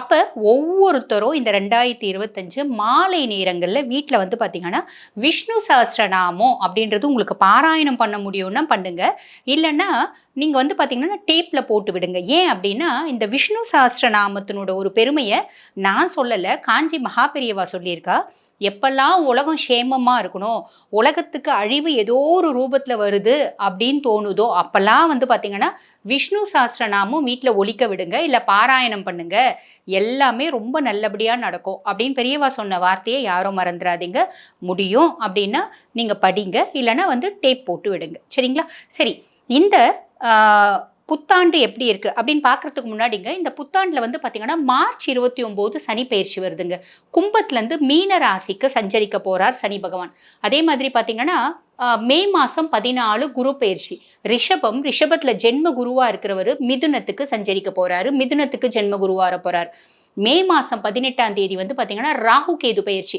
அப்போ ஒவ்வொருத்தரும் இந்த ரெண்டாயிரத்தி இருபத்தஞ்சு மாலை நேரங்களில் வீட்டில் வந்து பார்த்தீங்கன்னா விஷ்ணு சஹஸ்ரநாமம் அப்படின்றது உங்களுக்கு பாராயணம் பண்ண முடியும்னா பண்ணுங்க. இல்லைன்னா நீங்கள் வந்து பார்த்தீங்கன்னா டேப்பில் போட்டு விடுங்க. ஏன் அப்படின்னா இந்த விஷ்ணு சஹஸ்ரநாமத்தினோட ஒரு பெருமையை நான் சொல்லலை காஞ்சி மகாபெரியவா சொல்லியிருக்கா. எப்பெல்லாம் உலகம் சேமமாக இருக்கணும் உலகத்துக்கு அழிவு ஏதோ ஒரு ரூபத்தில் வருது அப்படின்னு தோணுதோ அப்போல்லாம் வந்து பார்த்தீங்கன்னா விஷ்ணு சஹஸ்ரநாமம் வீட்டில் ஒழிக்க விடுங்க இல்லை பாராயணம் பண்ணுங்க. எல்லாமே ரொம்ப நல்லபடியாக நடக்கும் அப்படின்னு பெரியவா சொன்ன வார்த்தையை யாரும் மறந்துடாதீங்க. முடியும் அப்படின்னா நீங்கள் படிங்க இல்லைன்னா வந்து டேப் போட்டு விடுங்க. சரிங்களா? சரி இந்த புத்தாண்டு எப்படி இருக்குது அப்படின்னு பார்க்கறதுக்கு முன்னாடிங்க இந்த புத்தாண்டில் வந்து பார்த்திங்கன்னா மார்ச் இருபத்தி ஒம்போது சனி பயிற்சி வருதுங்க. கும்பத்துலேருந்து மீன ராசிக்கு சஞ்சரிக்க போகிறார் சனி பகவான். அதே மாதிரி பார்த்திங்கன்னா மே மாதம் பதினாலு குரு பயிற்சி. ரிஷபம் ரிஷபத்தில் ஜென்ம குருவாக இருக்கிறவர் மிதுனத்துக்கு சஞ்சரிக்க போகிறாரு மிதுனத்துக்கு ஜென்ம குருவாக போகிறார் மே மாதம் பதினெட்டாம் தேதி வந்து பார்த்தீங்கன்னா ராகு கேது பயிற்சி.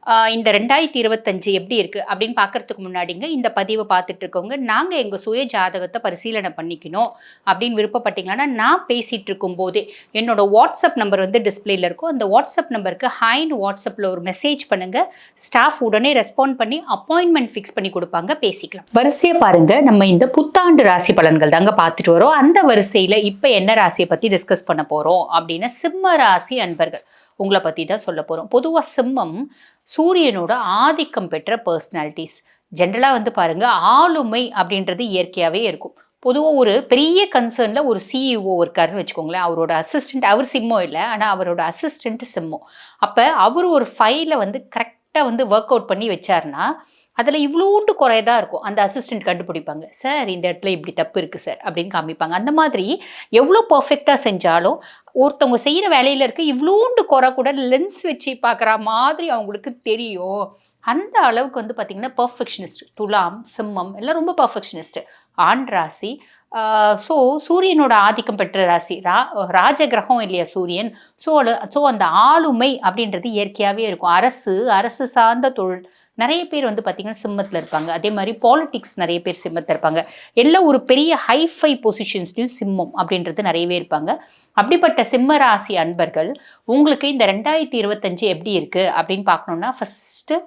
இந்த ரெண்டாயிரத்தி இருபத்தஞ்சு எப்படி இருக்குது அப்படின்னு பார்க்கறதுக்கு முன்னாடிங்க இந்த பதிவை பார்த்துட்டு இருக்கவங்க நாங்கள் எங்கள் சுய ஜாதகத்தை பரிசீலனை பண்ணிக்கணும் அப்படின்னு விருப்பப்பட்டீங்கன்னா நான் பேசிகிட்டு இருக்கும்போதே என்னோட வாட்ஸ்அப் நம்பர் வந்து டிஸ்பிளேல இருக்கும். அந்த வாட்ஸ்அப் நம்பருக்கு ஹைன்னு வாட்ஸ்அப்பில் ஒரு மெசேஜ் பண்ணுங்கள் ஸ்டாஃப் உடனே ரெஸ்பாண்ட் பண்ணி அப்பாயின்மெண்ட் ஃபிக்ஸ் பண்ணி கொடுப்பாங்க பேசிக்கலாம். வரிசையை பாருங்க நம்ம இந்த புத்தாண்டு ராசி பலன்கள் தாங்க பார்த்துட்டு வரோம். அந்த வரிசையில் இப்போ என்ன ராசியை பற்றி டிஸ்கஸ் பண்ண போகிறோம் அப்படின்னு சிம்ம ராசி அன்பர்கள் உங்களை பற்றி தான் சொல்ல போகிறோம் பொதுவாக சிம்மம் சூரியனோட ஆதிக்கம் பெற்ற பர்சனாலிட்டிஸ் ஜென்ரலாக வந்து பாருங்கள் ஆளுமை அப்படின்றது இயற்கையாகவே இருக்கும். பொதுவாக ஒரு பெரிய கன்சர்னில் ஒரு சிஇஓ இருக்காருன்னு வச்சுக்கோங்களேன். அவரோட அசிஸ்டன்ட் அவர் சிம்மம் இல்லை ஆனால் அவரோட அசிஸ்டன்ட் சிம்மம் அப்போ அவர் ஒரு ஃபைலை வந்து கரெக்டாக வந்து ஒர்க் அவுட் பண்ணி வச்சாருன்னா அதில் இவ்வளோண்டு குறையதான் இருக்கும். அந்த அசிஸ்டன்ட் கண்டுபிடிப்பாங்க. சார் இந்த இடத்துல இப்படி தப்பு இருக்குது சார் அப்படின்னு காமிப்பாங்க. அந்த மாதிரி எவ்வளோ பர்ஃபெக்டாக செஞ்சாலும் ஒருத்தவங்க செய்கிற வேலையில் இருக்க இவ்வளோண்டு குறை கூட லென்ஸ் வச்சு பார்க்குற மாதிரி அவங்களுக்கு தெரியும். அந்த அளவுக்கு வந்து பார்த்திங்கன்னா பர்ஃபெக்ஷனிஸ்ட் துலாம் சிம்மம் எல்லாம் ரொம்ப பர்ஃபெக்ஷனிஸ்ட்டு ஆண் ராசி ஸோ சூரியனோட ஆதிக்கம் பெற்ற ராசி. ரா ராஜ கிரகம் இல்லையா சூரியன்? ஸோ ஸோ அந்த ஆளுமை அப்படின்றது இயற்கையாகவே இருக்கும். அரசு அரசு சார்ந்த தொழில் நிறைய பேர் வந்து பார்த்திங்கன்னா சிம்மத்தில் இருப்பாங்க. அதே மாதிரி பாலிடிக்ஸ் நிறைய பேர் சிம்மத்தில் இருப்பாங்க. எல்லாம் ஒரு பெரிய ஹைஃபை பொசிஷன்ஸ்லையும் சிம்மம் அப்படின்றது நிறையவே இருப்பாங்க. அப்படிப்பட்ட சிம்ம ராசி அன்பர்கள் உங்களுக்கு இந்த ரெண்டாயிரத்தி இருபத்தஞ்சு எப்படி இருக்குது அப்படின்னு பார்க்கணுன்னா ஃபஸ்ட்டு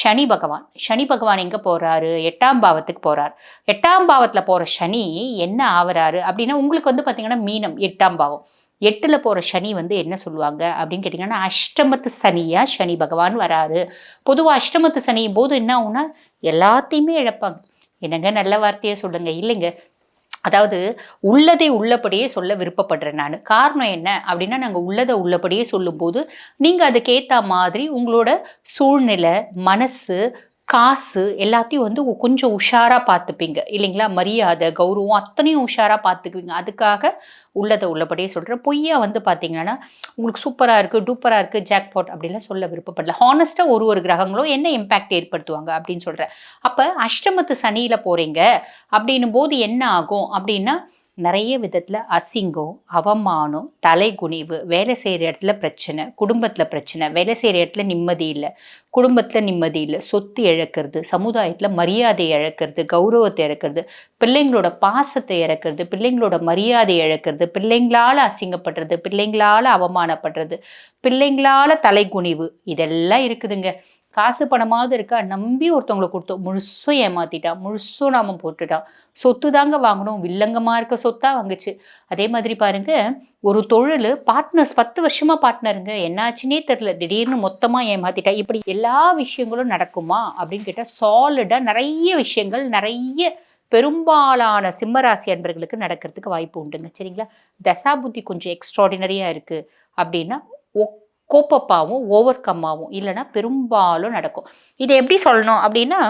சனி பகவான். சனி பகவான் எங்கே போகிறாரு எட்டாம் பாவத்துக்கு போகிறார் எட்டாம் பாவத்தில் போகிற சனி என்ன ஆவறாரு? அப்படின்னா உங்களுக்கு வந்து பார்த்திங்கன்னா மீனம் எட்டாம் பாவம். எட்டில் போகிற சனி வந்து என்ன சொல்லுவாங்க அப்படின்னு கேட்டிங்கன்னா அஷ்டமத்து சனியாக சனி பகவான் வராரு. பொதுவாக அஷ்டமத்து சனியும் போது என்ன ஆகுனா எல்லாத்தையுமே இழப்பாங்க. என்னங்க நல்ல வார்த்தையை சொல்லுங்க. இல்லைங்க. அதாவது உள்ளதை உள்ளபடியே சொல்ல விருப்பப்படுறேன் நான். காரணம் என்ன அப்படின்னா நாங்கள் உள்ளதை உள்ளபடியே சொல்லும்போது நீங்கள் அதுக்கேற்ற மாதிரி உங்களோட சூழ்நிலை மனசு காசு எல்லாத்தையும் வந்து கொஞ்சம் உஷாராக பார்த்துப்பீங்க. இல்லைங்களா? மரியாதை கௌரவம் அத்தனையும் உஷாராக பார்த்துக்குவீங்க. அதுக்காக உள்ளதை உள்ளபடியே சொல்கிறேன் பொய்யா வந்து பார்த்தீங்கன்னா உங்களுக்கு சூப்பராக இருக்குது டூப்பராக இருக்குது ஜாக்பாட் அப்படின்லாம் சொல்ல விருப்பப்படல. ஹானஸ்ட்டாக ஒரு ஒரு கிரகங்களும் என்ன இம்பேக்ட் ஏற்படுத்துவாங்க அப்படின்னு சொல்கிறேன் அப்போ அஷ்டமத்து சனியில் போகிறீங்க அப்படின்னும் போது என்ன ஆகும் அப்படின்னா நிறைய விதத்தில் அசிங்கம் அவமானம் தலைகுனிவு வேலை செய்கிற இடத்துல பிரச்சனை குடும்பத்தில் பிரச்சனை வேலை செய்கிற இடத்துல நிம்மதி இல்லை குடும்பத்தில் நிம்மதி இல்லை சொத்து இழக்கிறது சமுதாயத்தில் மரியாதை இழக்கிறது கௌரவத்தை இழக்கிறது பிள்ளைங்களோட பாசத்தை இழக்கிறது பிள்ளைங்களோட மரியாதை இழக்கிறது பிள்ளைங்களால் அசிங்கப்படுறது பிள்ளைங்களால் அவமானப்படுறது பிள்ளைங்களால் தலைகுனிவு இதெல்லாம் இருக்குதுங்க. காசு பணமாவது இருக்கா? நம்பி ஒருத்தவங்களை கொடுத்தோம். முழுசும் ஏமாத்திட்டா. முழுசும் நாம போட்டுட்டான் சொத்து தாங்க வாங்கணும். வில்லங்கமாக இருக்க சொத்தா வாங்குச்சு. அதே மாதிரி பாருங்க ஒரு தொழில் பார்ட்னர்ஸ் பத்து வருஷமா பார்ட்னருங்க என்னாச்சுன்னே தெரில திடீர்னு மொத்தமாக ஏமாத்திட்டா. இப்படி எல்லா விஷயங்களும் நடக்குமா? அப்படின்னு கேட்டால் சாலிடாக நிறைய விஷயங்கள் நிறைய பெரும்பாலான சிம்மராசி அன்பர்களுக்கு நடக்கிறதுக்கு வாய்ப்பு உண்டுங்க. சரிங்களா? தசாபுத்தி கொஞ்சம் எக்ஸ்ட்ராடினரியாக இருக்குது அப்படின்னா கோப்பப்பாவும் ஓவர் கம்மாவும் இல்லைன்னா பெரும்பாலும் நடக்கும். இதை எப்படி சொல்லணும் அப்படின்னா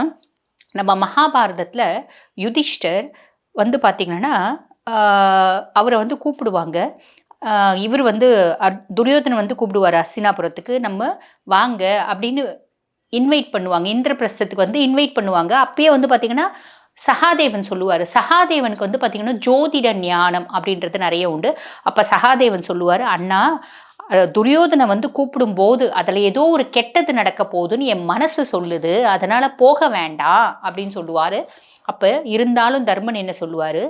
நம்ம மகாபாரதத்தில் யுதிஷ்டர் வந்து பார்த்திங்கன்னா அவரை வந்து கூப்பிடுவாங்க. இவர் வந்து துரியோதனை வந்து கூப்பிடுவார் அஸ்தினாபுரத்துக்கு நம்ம வாங்க அப்படின்னு இன்வைட் பண்ணுவாங்க. இந்திரபிரசத்துக்கு வந்து இன்வைட் பண்ணுவாங்க. அப்பயே வந்து பார்த்திங்கன்னா சகாதேவன் சொல்லுவார். சகாதேவனுக்கு வந்து பார்த்திங்கன்னா ஜோதிட ஞானம் அப்படின்றது நிறைய உண்டு. அப்போ சகாதேவன் சொல்லுவார் அண்ணா துரியோதனை வந்து கூப்பிடும் போது அதில் ஏதோ ஒரு கெட்டது நடக்க போகுதுன்னு என் மனசு சொல்லுது. அதனால் போக வேண்டாம் அப்படின்னு சொல்லுவார். அப்போ இருந்தாலும் தர்மன் என்ன சொல்லுவார்?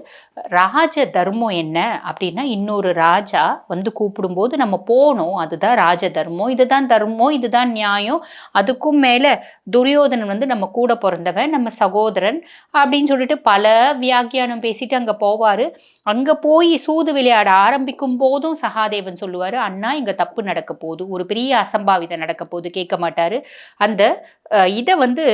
ராஜ தர்மம் என்ன அப்படின்னா இன்னொரு ராஜா வந்து கூப்பிடும்போது நம்ம போனோம் அதுதான் ராஜ தர்மம் இதுதான் தர்மம் இதுதான் நியாயம் அதுக்கும் மேலே துரியோதனன் வந்து நம்ம கூட பிறந்தவன் நம்ம சகோதரன் அப்படின்னு சொல்லிட்டு பல வியாக்கியானம் பேசிட்டு அங்கே போவார். அங்கே போய் சூது விளையாட ஆரம்பிக்கும் போதும் சகாதேவன் சொல்லுவார் அண்ணா இங்கே தப்பு நடக்க போகுது ஒரு பெரிய அசம்பாவிதம் நடக்க போகுது கேட்க மாட்டார். அந்த இதை வந்து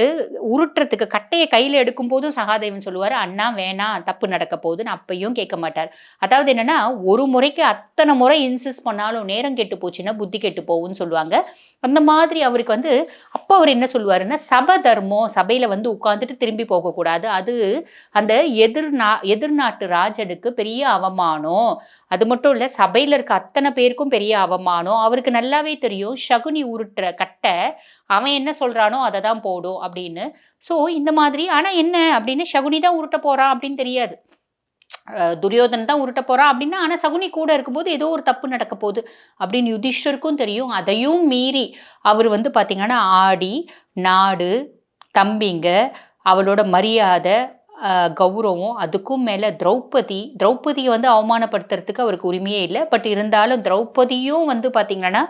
உருட்டுறதுக்கு கட்டையை கையில் எடுக்கும் போதும் சகாதேவன் சொல்லுவார் அண்ணா வேணாம் தப்பு நடக்க போகுதுன்னு அப்பையும் கேட்க மாட்டார். அதாவது என்னன்னா ஒரு முறைக்கு அத்தனை முறை இன்சிஸ்ட் பண்ணாலும் நேரம் கெட்டு போச்சுன்னா புத்தி கெட்டு போகும்னு சொல்லுவாங்க. அந்த மாதிரி அவருக்கு வந்து அப்போ அவர் என்ன சொல்லுவாருன்னா சப தர்மம் சபையில் வந்து உட்காந்துட்டு திரும்பி போகக்கூடாது. அது அந்த எதிர்நா எதிர்நாட்டு ராஜனுக்கு பெரிய அவமானம். அது மட்டும் இல்லை சபையில் இருக்க அத்தனை பேருக்கும் பெரிய அவமானம். அவருக்கு நல்லாவே தெரியும் சகுனி உருட்டுற கட்டை அவன் என்ன சொல்கிறானோ அதை தான் போடும் அப்படின்னு. ஸோ இந்த மாதிரி ஆனால் என்ன அப்படின்னு சகுனி தான் உருட்ட போகிறான் அப்படின்னு தெரியாது. துரியோதன் தான் உருட்ட போகிறான் அப்படின்னா ஆனால் சகுனி கூட இருக்கும்போது ஏதோ ஒரு தப்பு நடக்க போகுது அப்படின்னு யுதிஷ்டருக்கும் தெரியும். அதையும் மீறி அவர் வந்து பார்த்திங்கன்னா ஆடி நாடு தம்பிங்க அவளோட மரியாதை கௌரவம் அதுக்கும் மேலே திரௌபதி. திரௌபதியை வந்து அவமானப்படுத்துறதுக்கு அவருக்கு உரிமையே இல்லை. பட் இருந்தாலும் திரௌபதியும் வந்து பார்த்திங்கன்னா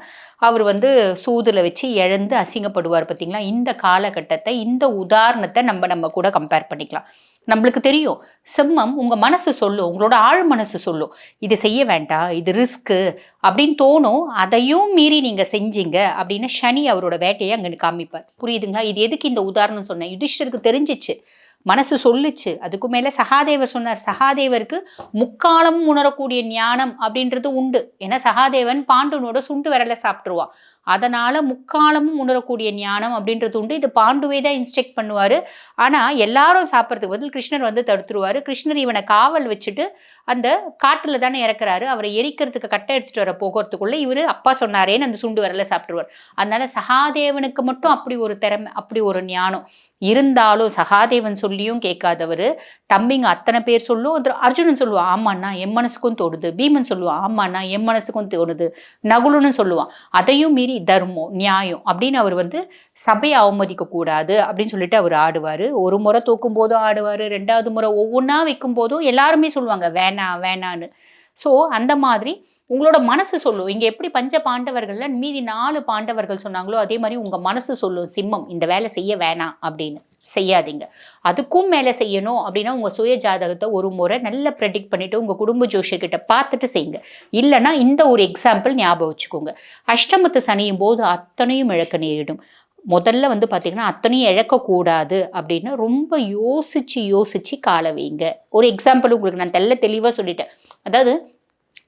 அவர் வந்து சூதில் வச்சு இழந்து அசிங்கப்படுவார் பார்த்திங்களா இந்த காலகட்டத்தை இந்த உதாரணத்தை நம்ம நம்ம கூட கம்பேர் பண்ணிக்கலாம். நம்மளுக்கு தெரியும். சிம்மம் உங்கள் மனசு சொல்லும் உங்களோட ஆழ் மனசு சொல்லும். இது செய்ய வேண்டாம் இது ரிஸ்க்கு அப்படின்னு தோணும். அதையும் மீறி நீங்கள் செஞ்சீங்க அப்படின்னு சனி அவரோட வேட்டையை அங்கே காமிப்பார். புரியுதுங்களா? இது எதுக்கு இந்த உதாரணம் சொன்னேன். யுதிஷ்டருக்கு தெரிஞ்சிச்சு. மனசு சொல்லுச்சு. அதுக்கு மேலே சகாதேவர் சொன்னார் சகாதேவருக்கு முக்காலமும் உணரக்கூடிய ஞானம் அப்படின்றது உண்டு. ஏன்னா சகாதேவன் பாண்டுனோட சுண்டு விரல சாப்பிட்ருவான் அதனால் முக்காலமும் உணரக்கூடிய ஞானம் அப்படின்றது உண்டு. இது பாண்டுவே தான் இன்ஸ்ட்ரக்ட் பண்ணுவார். ஆனால் எல்லாரும் சாப்பிட்றதுக்கு பதில் கிருஷ்ணர் வந்து தடுத்துருவார். கிருஷ்ணர் இவனை காவல் வச்சுட்டு அந்த காட்டில் தானே இறக்குறாரு. அவரை எரிக்கிறதுக்கு கட்டை எடுத்துகிட்டு வர போகிறதுக்குள்ளே இவர் அப்பா சொன்னாரேன்னு அந்த சுண்டு வரல சாப்பிட்ருவார் அதனால சகாதேவனுக்கு மட்டும் அப்படி ஒரு திறமை அப்படி ஒரு ஞானம். இருந்தாலும் சகாதேவன் சொல்லியும் கேட்காதவர். தம்பிங்க அத்தனை பேர் சொல்லும். அர்ஜுனன் சொல்லுவான் ஆமாண்ணா என் மனசுக்கும் தோடுது பீமன் சொல்லுவான் ஆமாண்ணா என் மனசுக்கும் தோணுது. நகுலுன்னு சொல்லுவான். அதையும் மீறி தர்மம் நியாயம் அப்படின்னு அவர் வந்து சபையை அவமதிக்க கூடாது அப்படின்னு சொல்லிட்டு அவர் ஆடுவார். ஒரு முறை தூக்கும் போதும் ஆடுவார் ரெண்டாவது முறை ஒவ்வொன்றா வைக்கும் போதும் எல்லாருமே சொல்லுவாங்க வேணாம் வேணான்னு ஸோ அந்த மாதிரி உங்களோட மனசு சொல்லும் இங்கே எப்படி பஞ்ச பாண்டவர்கள்ல மீதி நாலு பாண்டவர்கள் சொன்னாங்களோ அதே மாதிரி உங்கள் மனசு சொல்லும் சிம்மம் இந்த வேலை செய்ய வேணாம் அப்படின்னு. செய்யாதீங்க. அதுக்கும் மேலே செய்யணும் அப்படின்னா உங்கள் சுய ஜாதகத்தை ஒரு முறை நல்லா ப்ரெடிக்ட் பண்ணிவிட்டு உங்கள் குடும்ப ஜோஷியர்கிட்ட பார்த்துட்டு செய்யுங்க. இல்லைன்னா இந்த ஒரு எக்ஸாம்பிள் ஞாபகம் வச்சுக்கோங்க. அஷ்டமத்து சனியும் போது அத்தனையும் இழக்க நேரிடும். முதல்ல வந்து பார்த்திங்கன்னா அத்தனையும் இழக்கக்கூடாது அப்படின்னு ரொம்ப யோசித்து யோசித்து கால வைங்க. ஒரு எக்ஸாம்பிள் உங்களுக்கு நான் தெல்ல தெளிவாக சொல்லிட்டேன். அதாவது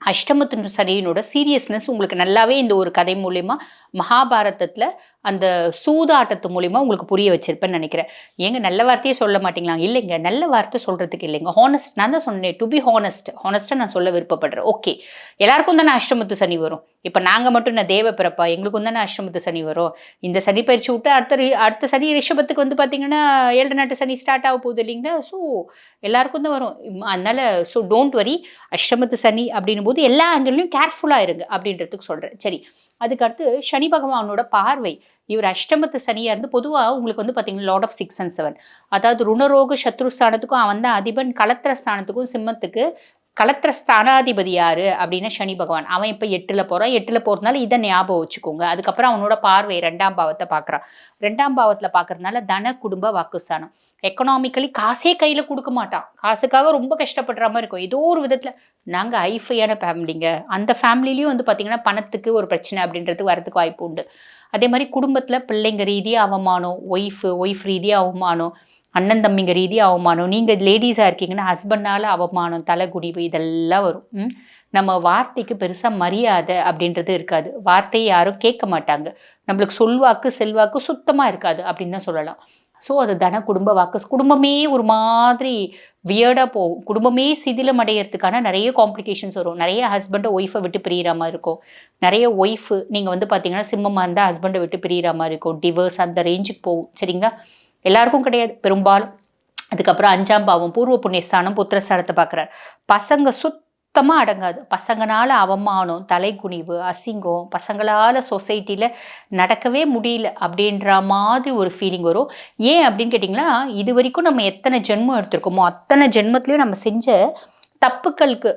அஷ்டமத்து சனியினோட சீரியஸ்னஸ் உங்களுக்கு நல்லாவே இந்த ஒரு கதை மூலயமா மகாபாரதத்தில் அந்த சூதாட்டத்து மூலிமா உங்களுக்கு புரிய வச்சிருப்பேன்னு நினைக்கிறேன். ஏங்க நல்ல வார்த்தையே சொல்ல மாட்டீங்களா? இல்லைங்க நல்ல வார்த்தை சொல்கிறதுக்கு இல்லைங்க. ஹானஸ்ட் நான் தான் சொன்னேன் டு பி ஹானஸ்ட் ஹானஸ்ட்டாக நான் சொல்ல விருப்பப்படுறேன். ஓகே எல்லாருக்கும் தானே அஷ்டமத்து சனி வரும். இப்போ நாங்கள் மட்டும் நான் தேவ பிறப்பா? எங்களுக்கும் தானே அஷ்டமத்து சனி வரும். இந்த சனி பயிற்சி விட்டு அடுத்த ரி- அடுத்த சனி ரிஷபத்துக்கு வந்து பார்த்தீங்கன்னா ஏழு நாட்டு சனி ஸ்டார்ட் ஆக போகுது இல்லைங்களா? ஸோ எல்லாருக்கும் தான் வரும். அதனால் அதனால ஸோ டோன்ட் வரி அஷ்டமத்து சனி அப்படின்னும் போது எல்லா ஆங்கிள்லையும் கேர்ஃபுல்லாக இருங்க அப்படின்றதுக்கு சொல்கிறேன் சரி. அதுக்கடுத்து சனி பகவானோட பார்வை. இவர் அஷ்டமத்து சனியாக இருந்து பொதுவாக உங்களுக்கு வந்து பார்த்தீங்கன்னா lot of six and seven அதாவது ருணரோக சத்ரு ஸ்தானத்துக்கும் அவன் தான் அதிபன் கலத்திர ஸ்தானத்துக்கும் சிம்மத்துக்கு கலத்திர ஸ்தானாதிபதி யாரு அப்படின்னா சனி பகவான். அவன் இப்போ எட்டில் போகிறான் எட்டில் போகிறதுனால இதை ஞாபகம் வச்சுக்கோங்க. அதுக்கப்புறம் அவனோட பார்வை ரெண்டாம் பாவத்தை பார்க்குறான். ரெண்டாம் பாவத்தில் பார்க்கறதுனால தன குடும்ப வாக்குஸ்தானம். எக்கனாமிக்கலி காசே கையில் கொடுக்க மாட்டான். காசுக்காக ரொம்ப கஷ்டப்படுற மாதிரி இருக்கும். ஏதோ ஒரு விதத்தில் நாங்கள் ஐஃபையான ஃபேமிலிங்க அந்த ஃபேமிலிலையும் வந்து பார்த்திங்கன்னா பணத்துக்கு ஒரு பிரச்சனை அப்படின்றது வரதுக்கு வாய்ப்பு உண்டு. அதே மாதிரி குடும்பத்தில் பிள்ளைங்க ரீதியாக அவமானம் ஒய்ஃபு ஒய்ஃப் ரீதியாக அவமானம் அண்ணன் தம்பிங்க ரீதியாக அவமானம். நீங்கள் லேடிஸாக இருக்கீங்கன்னா ஹஸ்பண்டால் அவமானம் தலைகுடிவு இதெல்லாம் வரும். ம்? நம்ம வார்த்தைக்கு பெருசாக மரியாதை அப்படின்றது இருக்காது. வார்த்தையை யாரும் கேட்க மாட்டாங்க. நம்மளுக்கு சொல்வாக்கு செல்வாக்கு சுத்தமாக இருக்காது அப்படின்னு தான் சொல்லலாம். ஸோ அது தன குடும்ப வாக்கு. குடும்பமே ஒரு மாதிரி வியர்டாக போகும். குடும்பமே சிதிலம் அடையிறதுக்கான நிறைய காம்ப்ளிகேஷன்ஸ் வரும். நிறைய ஹஸ்பண்டை ஒய்ஃபை விட்டு பிரியிற மாதிரி இருக்கும். நிறைய ஒய்ஃபு நீங்கள் வந்து பார்த்தீங்கன்னா சிம்மமாக இருந்தால் ஹஸ்பண்டை விட்டு பிரியிற மாதிரி இருக்கும். டிவர்ஸ் அந்த ரேஞ்சுக்கு போகும். சரிங்களா? எல்லாருக்கும் கிடையாது. பெரும்பாலும். அதுக்கப்புறம் அஞ்சாம் பாவம் பூர்வ புண்ணியஸ்தானம் புத்திரஸ்தானத்தை பார்க்குறாரு. பசங்க சுத்தமாக அடங்காது. பசங்களால் அவமானம் தலைக்குனிவு அசிங்கம் பசங்களால் சொசைட்டியில் நடக்கவே முடியல அப்படின்ற மாதிரி ஒரு ஃபீலிங் வரும். ஏன் அப்படின்னு கேட்டிங்கன்னா இது வரைக்கும் நம்ம எத்தனை ஜென்மம் எடுத்திருக்கோமோ அத்தனை ஜென்மத்திலையும் நம்ம செஞ்ச தப்புக்களுக்கு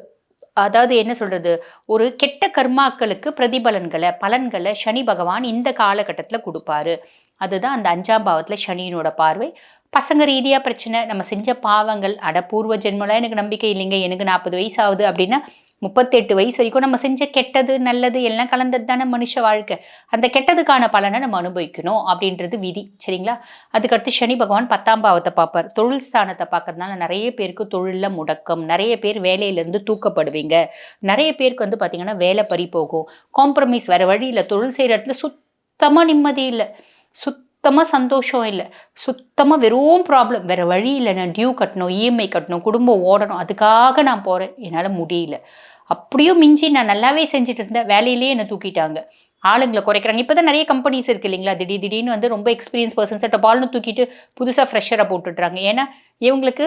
அதாவது என்ன சொல்கிறது ஒரு கெட்ட கர்மாக்களுக்கு பிரதிபலன்களை பலன்களை சனி பகவான் இந்த காலகட்டத்தில் கொடுப்பாரு. அதுதான் அந்த அஞ்சாம் பாவத்தில் சனியினோட பார்வை. பசங்க ரீதியாக பிரச்சனை நம்ம செஞ்ச பாவங்கள் அட பூர்வ ஜென்மலாம் எனக்கு நம்பிக்கை இல்லைங்க எனக்கு நாற்பது வயசு ஆகுது அப்படின்னா முப்பத்தெட்டு வயசு வரைக்கும் நம்ம செஞ்ச கெட்டது நல்லது எல்லாம் கலந்தது தானே மனுஷ வாழ்க்கை. அந்த கெட்டதுக்கான பலனை நம்ம அனுபவிக்கணும் அப்படின்றது விதி சரிங்களா? அதுக்கடுத்து சனி பகவான் பத்தாம் பாவத்தை பார்ப்பார். தொழில் ஸ்தானத்தை பார்க்கறதுனால நிறைய பேருக்கு தொழிலில் முடக்கம் நிறைய பேர் வேலையிலேருந்து தூக்கப்படுவீங்க. நிறைய பேருக்கு வந்து பார்த்திங்கன்னா வேலை பறி போகும். காம்ப்ரமைஸ் வேறு வழி இல்லை. தொழில் செய்கிற இடத்துல சுத்தமாக நிம்மதி இல்லை. சுத்தமாக சந்தோஷம் இல்லை. சுத்தமாக வெறும் ப்ராப்ளம் வேறு வழி இல்லை. நான் டியூ கட்டணும் இஎம்ஐ கட்டணும் குடும்பம் ஓடணும். அதுக்காக நான் போகிறேன் என்னால் முடியல. அப்படியும் மிஞ்சி நான் நல்லாவே செஞ்சுட்டு இருந்தேன். வேலையிலேயே என்னை தூக்கிட்டாங்க. ஆளுங்களை குறைக்கிறாங்க. இப்போ தான் நிறைய கம்பெனிஸ் இருக்கு இல்லைங்களா? திடீர் திடீர்னு வந்து ரொம்ப எக்ஸ்பீரியன்ஸ் பர்சன்ஸை டபால்னு தூக்கிட்டு புதுசாக ஃப்ரெஷராக போட்டுட்றாங்க. ஏன்னா இவங்களுக்கு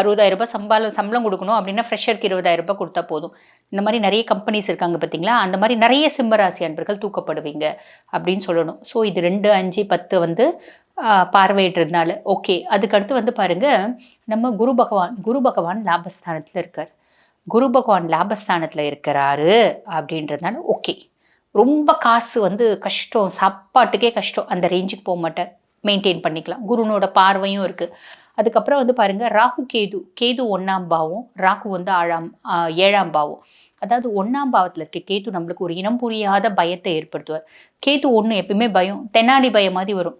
அறுபதாயிரம் ரூபாய் சம்பாலம் சம்பளம் கொடுக்கணும் அப்படின்னா ஃப்ரெஷருக்கு இருபதாயிரம் ரூபாய் கொடுத்தா போதும். இந்த மாதிரி நிறைய கம்பெனிஸ் இருக்காங்க பார்த்தீங்களா? அந்த மாதிரி நிறைய சிம்மராசி அன்பர்கள் தூக்கப்படுவீங்க அப்படின்னு சொல்லணும். ஸோ இது ரெண்டு அஞ்சு பத்து வந்து பார்வையிடுறதுனால. ஓகே அதுக்கடுத்து வந்து பாருங்க நம்ம குரு பகவான் குரு பகவான் லாபஸ்தானத்தில் இருக்கார். குரு பகவான் லாபஸ்தானத்தில் இருக்கிறாரு அப்படின்றதுனால ஓகே ரொம்ப காசு வந்து கஷ்டம் சாப்பாட்டுக்கே கஷ்டம். அந்த ரேஞ்சுக்கு போக மாட்டார். மெயின்டைன் பண்ணிக்கலாம். குருனோட பார்வையும் இருக்குது அதுக்கப்புறம் வந்து பாருங்க ராகு கேது கேது ஒன்றாம் பாவம் ராகு வந்து ஆழாம் ஏழாம் பாவம். அதாவது ஒன்றாம் பாவத்தில் இருக்க கேது நம்மளுக்கு ஒரு இனம் புரியாத பயத்தை ஏற்படுத்துவார். கேது ஒன்று எப்பயுமே பயம் தெனாலி பயம் மாதிரி வரும்.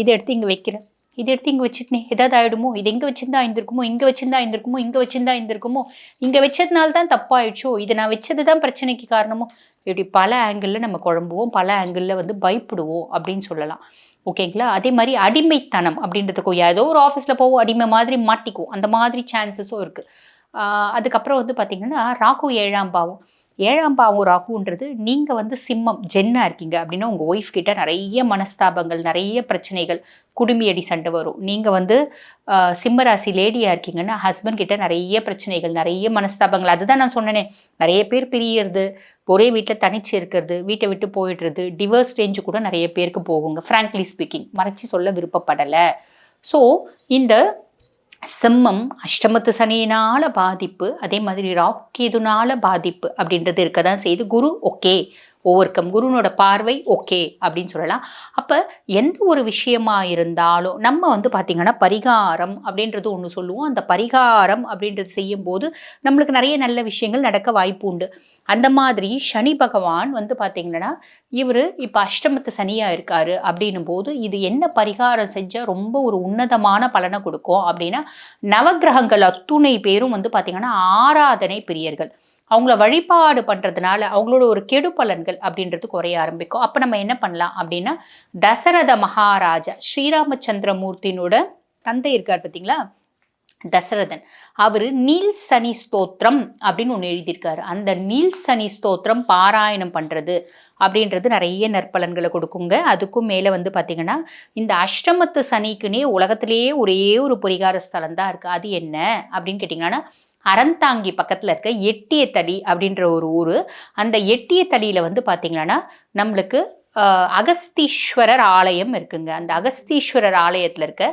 இதை எடுத்து இங்கே வைக்கிறேன் இதை எடுத்து இங்கே வச்சுட்டே ஏதாவது ஆகிடுமோ இது எங்கே வச்சிருந்தா இருந்திருக்குமோ இங்கே வச்சிருந்தா இருந்திருக்குமோ இங்கே வச்சிருந்தா இருந்திருக்குமோ இங்கே வச்சதுனால தான் தப்பாயிடுச்சோ? இதை நான் வச்சது தான் பிரச்சனைக்கு காரணமோ? இப்படி பல ஆங்கிளில் நம்ம குழம்புவோம் பல ஆங்கிளில் வந்து பயப்படுவோம் அப்படின்னு சொல்லலாம். ஓகேங்களா? அதே மாதிரி அடிமைத்தனம் அப்படின்றதுக்கும் ஏதோ ஒரு ஆஃபீஸில் போவோம் அடிமை மாதிரி மாட்டிக்குவோம் அந்த மாதிரி சான்சஸும் இருக்குது அதுக்கப்புறம் வந்து பார்த்திங்கன்னா ராகு ஏழாம் பாவம். ஏழாம் பாவம் ராகுன்றது நீங்கள் வந்து சிம்மம் ஜென்னா இருக்கீங்க அப்படின்னா உங்கள் ஒய்ஃப் கிட்ட நிறைய மனஸ்தாபங்கள் நிறைய பிரச்சனைகள் குடுமியடி சண்டை வரும். நீங்கள் வந்து சிம்மராசி லேடியாக இருக்கீங்கன்னா ஹஸ்பண்ட் கிட்ட நிறைய பிரச்சனைகள் நிறைய மனஸ்தாபங்கள். அதுதான் நான் சொன்னேனே. நிறைய பேர் பிரியறது ஒரே வீட்டில் தனிச்சு இருக்கிறது வீட்டை விட்டு போயிடுறது டிவர்ஸ் ரேஞ்சு கூட நிறைய பேருக்கு போகுங்க ஃப்ராங்க்லி ஸ்பீக்கிங் மறைச்சி சொல்ல விருப்பப்படலை. ஸோ இந்த சிம்மம் அஷ்டமத்து சனியினால பாதிப்பு அதே மாதிரி ராக்கேதுனால பாதிப்பு அப்படின்றது இருக்க தான் செய்து குரு ஓகே ஓவர்கம் குருனோட பார்வை ஓகே அப்படின்னு சொல்லலாம். அப்போ எந்த ஒரு விஷயமா இருந்தாலும் நம்ம வந்து பார்த்திங்கன்னா பரிகாரம் அப்படின்றது ஒன்று சொல்லுவோம். அந்த பரிகாரம் அப்படின்றது செய்யும்போது நம்மளுக்கு நிறைய நல்ல விஷயங்கள் நடக்க வாய்ப்பு உண்டு. அந்த மாதிரி சனி பகவான் வந்து பார்த்திங்கன்னா இவர் இப்போ அஷ்டமத்து சனியாக இருக்காரு அப்படின்னும் போது இது என்ன பரிகாரம் செஞ்சால் ரொம்ப ஒரு உன்னதமான பலனை கொடுக்கும் அப்படின்னா நவக்கிரகங்கள் அத்துணை பேரும் வந்து பார்த்திங்கன்னா ஆராதனை பிரியர்கள். அவங்கள வழிபாடு பண்ணுறதுனால அவங்களோட ஒரு கெடு பலன்கள் அப்படின்றது குறைய ஆரம்பிக்கும். அப்போ நம்ம என்ன பண்ணலாம் அப்படின்னா தசரத மகாராஜா ஸ்ரீராமச்சந்திரமூர்த்தினோட தந்தை இருக்கார் பார்த்தீங்களா? தசரதன். அவர் நீல் சனி ஸ்தோத்திரம் அப்படின்னு ஒன்று எழுதியிருக்காரு. அந்த நீல் சனி ஸ்தோத்திரம் பாராயணம் பண்ணுறது அப்படின்றது நிறைய நற்பலன்களை கொடுக்குங்க. அதுக்கும் மேலே வந்து பார்த்திங்கன்னா இந்த அஷ்டமத்து சனிக்குன்னே உலகத்திலேயே ஒரே ஒரு பரிகார ஸ்தலம் தான் இருக்குது அது என்ன அப்படின்னு கேட்டிங்கன்னா அறந்தாங்கி பக்கத்தில் இருக்க எட்டிய தடி அப்படின்ற ஒரு ஊர். அந்த எட்டிய தடியில் வந்து பார்த்திங்கன்னா நம்மளுக்கு அகஸ்தீஸ்வரர் ஆலயம் இருக்குங்க. அந்த அகஸ்தீஸ்வரர் ஆலயத்தில் இருக்க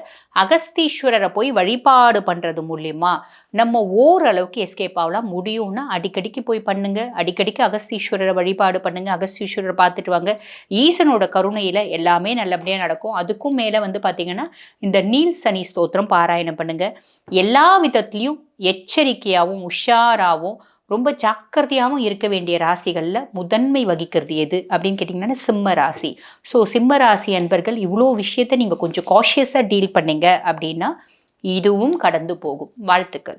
அகஸ்தீஸ்வரரை போய் வழிபாடு பண்ணுறது மூலியமா நம்ம ஓரளவுக்கு எஸ்கேப் ஆகலாம். முடியும்னா அடிக்கடிக்கு போய் பண்ணுங்க. அடிக்கடிக்கு அகஸ்தீஸ்வரரை வழிபாடு பண்ணுங்க. அகஸ்தீஸ்வரரை பார்த்துட்டு வாங்க. ஈசனோட கருணையில் எல்லாமே நல்லபடியாக நடக்கும். அதுக்கும் மேலே வந்து பார்த்தீங்கன்னா இந்த நீல் சனி ஸ்தோத்திரம் பாராயணம் பண்ணுங்க. எல்லா விதத்துலேயும் எச்சரிக்கையாகவும் உஷாராகவும் ரொம்ப ஜாக்கிரதையாகவும் இருக்க வேண்டிய ராசிகளில் முதன்மை வகிக்கிறது எது அப்படின்னு கேட்டிங்கன்னா சிம்ம ராசி. ஸோ சிம்ம ராசி அன்பர்கள் இவ்வளோ விஷயத்த நீங்கள் கொஞ்சம் காஷியஸாக டீல் பண்ணீங்க அப்படின்னா இதுவும் கடந்து போகும். வாழ்த்துக்கள்.